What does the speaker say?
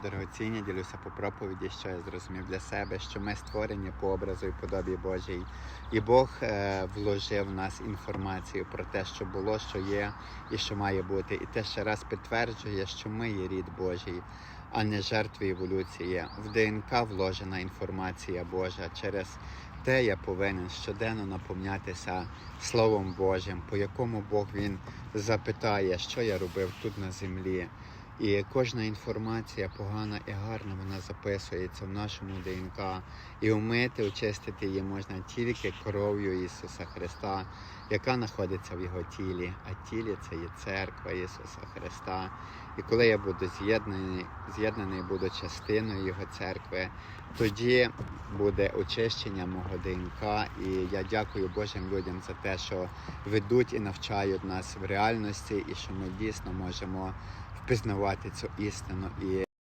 Дорогоцінні ділюся по проповіді, що я зрозумів для себе, що ми створені по образу і подобі Божій. І Бог е, вложив в нас інформацію про те, що було, що є і що має бути. І те ще раз підтверджує, що ми є рід Божий, а не жертви еволюції. В ДНК вложена інформація Божа. Через те я повинен щоденно наповнятися Словом Божим, по якому Бог він запитає, що я робив тут на землі. І кожна інформація погана і гарна, вона записується в нашому ДНК. І умити, очистити її можна тільки кров'ю Ісуса Христа, яка знаходиться в Його тілі. А тілі це є церква Ісуса Христа. І коли я буду з'єднаний, з'єднаний буду частиною Його церкви, тоді буде очищення мого ДНК. І я дякую Божим людям за те, що ведуть і навчають нас в реальності, і що ми дійсно можемо впізнавати цю істину і